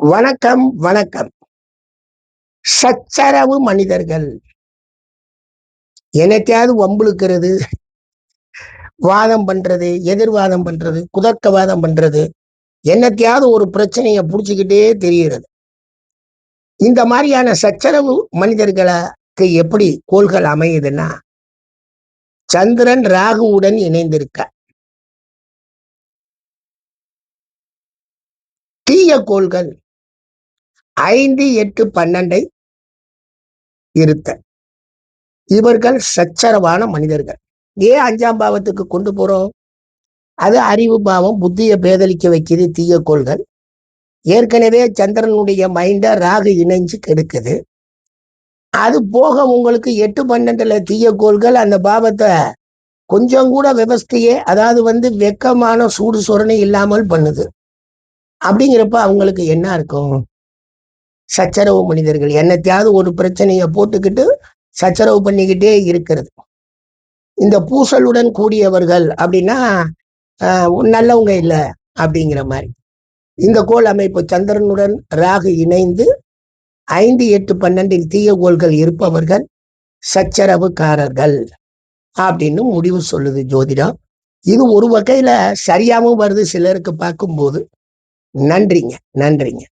வணக்கம் வணக்கம். சச்சரவு மனிதர்கள். என்னத்தையாவது வம்புழுக்கிறது? வாதம் பண்றது எதிர்வாதம் பண்றது குதர்க்கவாதம் பண்றது என்னத்தையாவது ஒரு பிரச்சனையை புடிச்சுக்கிட்டே தெரிகிறது. இந்த மாதிரியான சச்சரவு மனிதர்களுக்கு எப்படி கோள்கள் அமையுதுன்னா சந்திரன் ராகுவுடன் இணைந்திருக்க தீய கோள்கள் ஐந்து எட்டு பன்னெண்டை இருத்த இவர்கள் சச்சரவான மனிதர்கள். ஏன் அஞ்சாம் பாவத்துக்கு கொண்டு போறோம்? அது அறிவு பாவம் புத்தியை பேதலிக்க வைக்குது தீய கோள்கள். ஏற்கனவே சந்திரனுடைய மைண்ட ராகு இணைஞ்சு கெடுக்குது. அது போக உங்களுக்கு எட்டு பன்னெண்டுல தீய கோள்கள் அந்த பாவத்தை கொஞ்சம் கூட விவஸ்தையே அதாவது வந்து வெக்கமான சூடு சொரணை இல்லாமல் பண்ணுது. அப்படிங்கிறப்ப அவங்களுக்கு என்ன இருக்கும் சச்சரவு மனிதர்கள். என்னத்தையாவது ஒரு பிரச்சனையை போட்டுக்கிட்டு சச்சரவு பண்ணிக்கிட்டே இருக்கிறது. இந்த பூசலுடன் கூடியவர்கள் அப்படின்னா நல்லவங்க இல்லை அப்படிங்கிற மாதிரி. இந்த கோள் அமைப்பு சந்திரனுடன் ராகு இணைந்து ஐந்து எட்டு பன்னெண்டில் தீய கோள்கள் இருப்பவர்கள் சச்சரவுக்காரர்கள் அப்படின்னு முடிவு சொல்லுது ஜோதிடம். இது ஒரு வகையில சரியாகவும் வருது சிலருக்கு பார்க்கும்போது. நன்றிங்க நன்றிங்க.